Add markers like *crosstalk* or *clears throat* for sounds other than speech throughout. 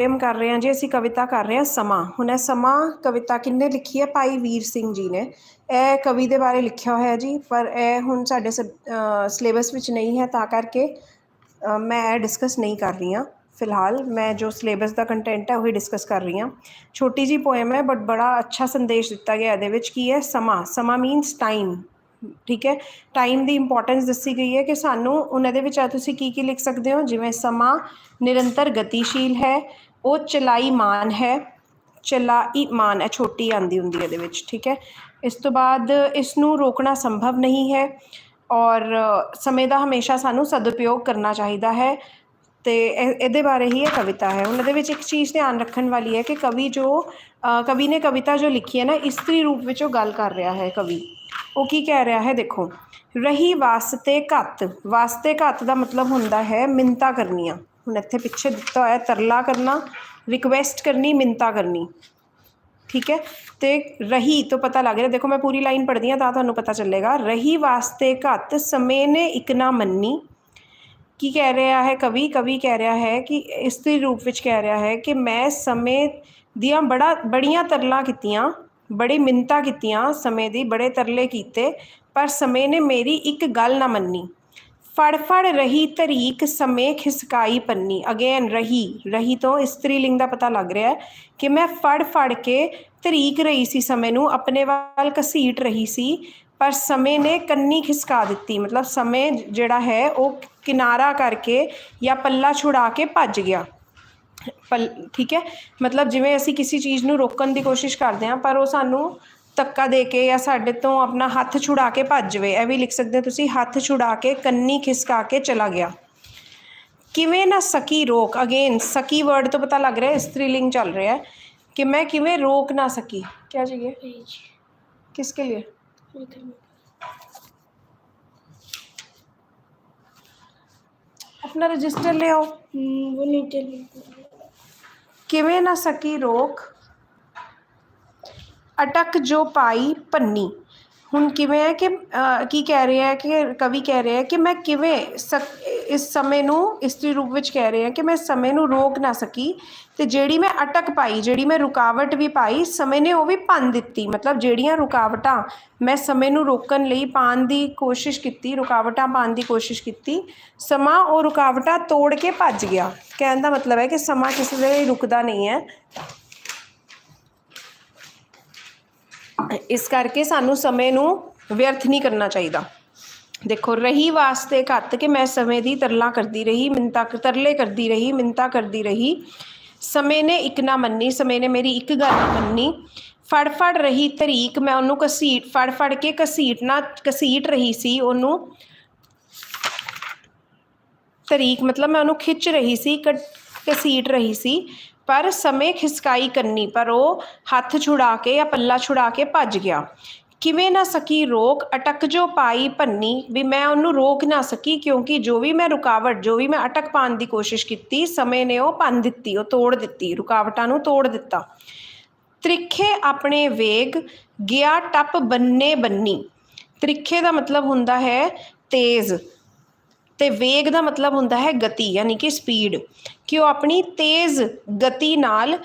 Poem ਕਰ ਰਹੇ ਹਾਂ ਜੀ, ਅਸੀਂ ਕਵਿਤਾ ਕਰ ਰਹੇ ਹਾਂ ਸਮਾਂ। ਹੁਣ ਇਹ ਸਮਾਂ ਕਵਿਤਾ ਕਿੰਨੇ ਲਿਖੀ ਹੈ? ਭਾਈ ਵੀਰ ਸਿੰਘ ਜੀ ਨੇ। ਇਹ ਕਵੀ ਦੇ ਬਾਰੇ ਲਿਖਿਆ ਹੋਇਆ ਜੀ, ਪਰ ਇਹ ਹੁਣ ਸਾਡੇ ਸਿਲੇਬਸ ਵਿੱਚ ਨਹੀਂ ਹੈ, ਤਾਂ ਕਰਕੇ ਮੈਂ ਇਹ ਡਿਸਕਸ ਨਹੀਂ ਕਰ ਰਹੀ ਹਾਂ। ਫਿਲਹਾਲ ਮੈਂ ਜੋ ਸਿਲੇਬਸ ਦਾ ਕੰਟੈਂਟ ਹੈ, ਉਹੀ ਡਿਸਕਸ ਕਰ ਰਹੀ ਹਾਂ। ਛੋਟੀ ਜੀ ਪੋਇਮ ਹੈ ਬਟ ਬੜਾ ਅੱਛਾ ਸੰਦੇਸ਼ ਦਿੱਤਾ ਗਿਆ ਇਹਦੇ ਵਿੱਚ ਕੀ ਹੈ? ਸਮਾਂ। ਸਮਾਂ ਮੀਨਸ ਟਾਈਮ ਠੀਕ ਹੈ? ਟਾਈਮ ਦੀ ਇੰਪੋਰਟੈਂਸ ਦੱਸੀ ਗਈ ਹੈ ਕਿ ਸਾਨੂੰ ਉਹਨਾਂ ਦੇ ਵਿੱਚ ਆ ਤੁਸੀਂ ਕੀ ਕੀ ਲਿਖ ਸਕਦੇ ਹੋ? ਜਿਵੇਂ ਸਮਾਂ ਨਿਰੰਤਰ ਗਤੀਸ਼ੀਲ ਹੈ ਉਹ ਚਲਾਈ ਮਾਨ ਹੈ, ਚਲਾਈ ਮਾਨ ਹੈ, ਛੋਟੀ ਆਂਦੀ ਹੁੰਦੀ ਹੈ ਇਹਦੇ ਵਿੱਚ, ਠੀਕ ਹੈ। ਇਸ ਤੋਂ ਬਾਅਦ ਇਸ ਨੂੰ ਰੋਕਣਾ ਸੰਭਵ ਨਹੀਂ ਹੈ ਔਰ ਸਮੇਂ ਦਾ ਹਮੇਸ਼ਾ ਸਾਨੂੰ ਸਦਉਪਯੋਗ ਕਰਨਾ ਚਾਹੀਦਾ ਹੈ ਤੇ ਇਹ- ਇਹਦੇ ਬਾਰੇ ਹੀ ਇਹ ਕਵਿਤਾ ਹੈ। ਉਹਨਾਂ ਦੇ ਵਿੱਚ ਇੱਕ ਚੀਜ਼ ਧਿਆਨ ਰੱਖਣ ਵਾਲੀ ਹੈ ਕਿ ਕਵੀ ਜੋ ਕਵੀ ਨੇ ਕਵਿਤਾ ਜੋ ਲਿਖੀ ਹੈ ਨਾ, ਇਸਤਰੀ ਰੂਪ ਵਿੱਚ ਉਹ ਗੱਲ ਕਰ ਰਿਹਾ ਹੈ ਕਵੀ। ਉਹ ਕੀ ਕਹਿ ਰਿਹਾ ਹੈ ਦੇਖੋ, ਰਹੀ ਵਾਸਤੇ ਘੱਤ ਵਾਸਤੇ ਘੱਤ ਦਾ ਮਤਲਬ ਹੁੰਦਾ ਹੈ ਮਿੰਤਾ ਕਰਨੀਆਂ। ਹੁਣ ਇੱਥੇ ਪਿੱਛੇ ਦਿੱਤਾ ਹੋਇਆ ਤਰਲਾ ਕਰਨਾ ਰਿਕਵੈਸਟ ਕਰਨੀ, ਮਿੰਤਾ ਕਰਨੀ। ਠੀਕ ਹੈ? ਤੇ ਰਹੀ ਤੋਂ ਪਤਾ ਲੱਗ ਰਿਹਾ, ਦੇਖੋ ਮੈਂ ਪੂਰੀ ਲਾਈਨ ਪੜ੍ਹਦੀ ਹਾਂ ਤਾਂ ਤੁਹਾਨੂੰ ਪਤਾ ਚੱਲੇਗਾ। ਰਹੀ ਵਾਸਤੇ ਘੱਤ ਸਮੇਂ ਨੇ ਇੱਕ ਨਾ ਮੰਨੀ। ਕੀ ਕਹਿ ਰਿਹਾ ਹੈ ਕਵੀ? ਕਵੀ ਕਹਿ ਰਿਹਾ ਹੈ ਕਿ ਇਸਤਰੀ ਰੂਪ ਵਿੱਚ ਕਹਿ ਰਿਹਾ ਹੈ ਕਿ ਮੈਂ ਸਮੇਂ ਦੀਆਂ ਬੜਾ, ਬੜੀਆਂ ਤਰਲਾਂ ਕੀਤੀਆਂ, ਬੜੀ ਮਿੰਤਾ ਕੀਤੀਆਂ ਸਮੇਂ ਦੀ, ਬੜੇ ਤਰਲੇ ਕੀਤੇ, ਪਰ ਸਮੇਂ ਨੇ ਮੇਰੀ ਇੱਕ ਗੱਲ ਨਾ ਮੰਨੀ। ਫੜ ਫੜ ਰਹੀ ਤਰੀਕ ਸਮੇਂ ਖਿਸਕਾਈ ਪੰਨੀ। ਅਗੇਨ ਰਹੀ ਰਹੀ ਤੋਂ ਇਸਤਰੀ ਦਾ ਪਤਾ ਲੱਗ ਰਿਹਾ ਹੈ ਕਿ ਮੈਂ ਫੜ ਫੜ ਕੇ ਤਰੀਕ ਰਹੀ ਸੀ, ਸਮੇਂ ਨੂੰ ਆਪਣੇ ਵੱਲ ਘਸੀਟ ਰਹੀ ਸੀ, ਪਰ ਸਮੇਂ ਨੇ ਕੰਨੀ ਖਿਸਕਾ ਦਿੱਤੀ। ਮਤਲਬ ਸਮੇਂ ਜਿਹੜਾ ਹੈ, ਉਹ ਕਿਨਾਰਾ ਕਰਕੇ ਜਾਂ ਪੱਲਾ ਛੁਡਾ ਕੇ ਭੱਜ ਗਿਆ। ਪਲ, ਠੀਕ ਹੈ? ਮਤਲਬ ਜਿਵੇਂ ਅਸੀਂ ਕਿਸੇ ਚੀਜ਼ ਨੂੰ ਰੋਕਣ ਦੀ ਕੋਸ਼ਿਸ਼ ਕਰਦੇ ਹਾਂ, ਪਰ ਉਹ ਸਾਨੂੰ ਧੱਕਾ ਦੇ ਕੇ ਜਾਂ ਸਾਡੇ ਤੋਂ ਆਪਣਾ ਹੱਥ ਛੁਡਾ ਕੇ ਭੱਜ ਜਵੇ ਇਹ ਵੀ ਲਿਖ ਸਕਦੇ ਹੋ ਤੁਸੀਂ ਹੱਥ ਛੁਡਾ ਕੇ ਕੰਨੀ ਖਿਸਕਾ ਕੇ ਚਲਾ ਗਿਆ ਕਿਵੇਂ ਨਾ ਸਕੀ ਰੋਕ ਅਗੇਨ ਸਕੀ ਵਰਡ ਤੋਂ ਪਤਾ ਲੱਗ ਰਿਹਾ ਹੈ ਸਤਰੀਲਿੰਗ ਚੱਲ ਰਿਹਾ ਹੈ कि मैं किमें रोक ना सकी क्या चाहिए किसके लिए अपना रजिस्टर ले आओ वो नीचे किमें ना सकी रोक ਅਟਕ ਜੋ ਪਾਈ ਪੰਨੀ। ਹੁਣ ਕਿਵੇਂ ਹੈ ਕਿ ਕੀ ਕਹਿ ਰਿਹਾ ਹੈ ਕਿ, ਕਵੀ ਕਹਿ ਰਿਹਾ ਹੈ ਕਿ ਮੈਂ ਕਿਵੇਂ ਸਕ- ਇਸ ਸਮੇਂ ਨੂੰ ਇਸਤਰੀ ਰੂਪ ਵਿੱਚ ਕਹਿ ਰਿਹਾ ਕਿ ਮੈਂ ਸਮੇਂ ਨੂੰ ਰੋਕ ਨਾ ਸਕੀ ਤੇ ਜਿਹੜੀ ਮੈਂ ਅਟਕ ਪਾਈ, ਜਿਹੜੀ ਮੈਂ ਰੁਕਾਵਟ ਵੀ ਪਾਈ, ਸਮੇਂ ਨੇ ਉਹ ਵੀ ਭੰਨ ਦਿੱਤੀ। ਮਤਲਬ ਜਿਹੜੀਆਂ ਰੁਕਾਵਟਾਂ ਮੈਂ ਸਮੇਂ ਨੂੰ ਰੋਕਣ ਲਈ ਪਾਉਣ ਦੀ ਕੋਸ਼ਿਸ਼ ਕੀਤੀ, ਰੁਕਾਵਟਾਂ ਪਾਉਣ ਦੀ ਕੋਸ਼ਿਸ਼ ਕੀਤੀ, ਸਮਾਂ ਉਹ ਰੁਕਾਵਟਾਂ ਤੋੜ ਕੇ ਭੱਜ ਗਿਆ। ਕਹਿਣ ਦਾ ਮਤਲਬ ਹੈ ਕਿ ਸਮਾਂ ਕਿਸੇ ਦੇ ਲਈ ਰੁਕਦਾ ਨਹੀਂ ਹੈ। ਇਸ ਕਰਕੇ ਸਾਨੂੰ ਸਮੇਂ ਨੂੰ ਵਿਅਰਥ ਨਹੀਂ ਕਰਨਾ ਚਾਹੀਦਾ। ਦੇਖੋ, ਰਹੀ ਵਾਸਤੇ ਘੱਤ ਕਿ ਮੈਂ ਸਮੇਂ ਦੀ ਤਰਲਾ ਕਰਦੀ ਰਹੀ ਮਿੰਤਾ ਤਰਲੇ ਕਰਦੀ ਰਹੀ ਮਿੰਤਾ ਕਰਦੀ ਰਹੀ। ਸਮੇਂ ਨੇ ਇੱਕ ਨਾ ਮੰਨੀ, ਸਮੇਂ ਨੇ ਮੇਰੀ ਇੱਕ ਗੱਲ ਨਾ ਮੰਨੀ। ਫੜ ਫੜ ਰਹੀ ਤਰੀਕ, ਮੈਂ ਉਹਨੂੰ ਘਸੀਟ ਫੜ ਫੜ ਕੇ ਘਸੀਟਣਾ ਘਸੀਟ ਰਹੀ ਸੀ, ਉਹਨੂੰ ਤਰੀਕ ਮਤਲਬ ਮੈਂ ਉਹਨੂੰ ਖਿੱਚ ਰਹੀ ਸੀ ਕ- ਘਸੀਟ ਰਹੀ ਸੀ। ਪਰ ਸਮੇਂ ਖਿਸਕਾਈ ਕੰਨੀ, ਪਰ ਉਹ ਹੱਥ ਛੁਡਾ ਕੇ ਜਾਂ ਪੱਲਾ ਛੁਡਾ ਕੇ ਭੱਜ ਗਿਆ। ਕਿਵੇਂ ਨਾ ਸਕੀ ਰੋਕ, ਅਟਕ ਜੋ ਪਾਈ ਭੰਨੀ, ਵੀ ਮੈਂ ਉਹਨੂੰ ਰੋਕ ਨਾ ਸਕੀ, ਕਿਉਂਕਿ ਜੋ ਵੀ ਮੈਂ ਰੁਕਾਵਟ, ਜੋ ਵੀ ਮੈਂ ਅਟਕ ਪਾਉਣ ਦੀ ਕੋਸ਼ਿਸ਼ ਕੀਤੀ, ਸਮੇਂ ਨੇ ਉਹ ਭੰਨ ਦਿੱਤੀ, ਉਹ ਤੋੜ ਦਿੱਤੀ, ਰੁਕਾਵਟਾਂ ਨੂੰ ਤੋੜ ਦਿੱਤਾ। ਤ੍ਰਿਖੇ ਆਪਣੇ ਵੇਗ, ਗਿਆ ਟੱਪ ਬੰਨੇ ਬੰਨੀ। ਤ੍ਰਿਖੇ ਦਾ ਮਤਲਬ ਹੁੰਦਾ ਹੈ ਤੇਜ਼। ਤੇ ਵੇਗ ਦਾ ਮਤਲਬ ਹੁੰਦਾ ਹੈ ਗਤੀ, ਯਾਨੀ ਕਿ ਸਪੀਡ ਕਿ ਉਹ ਆਪਣੀ ਤੇਜ਼ ਗਤੀ ਨਾਲ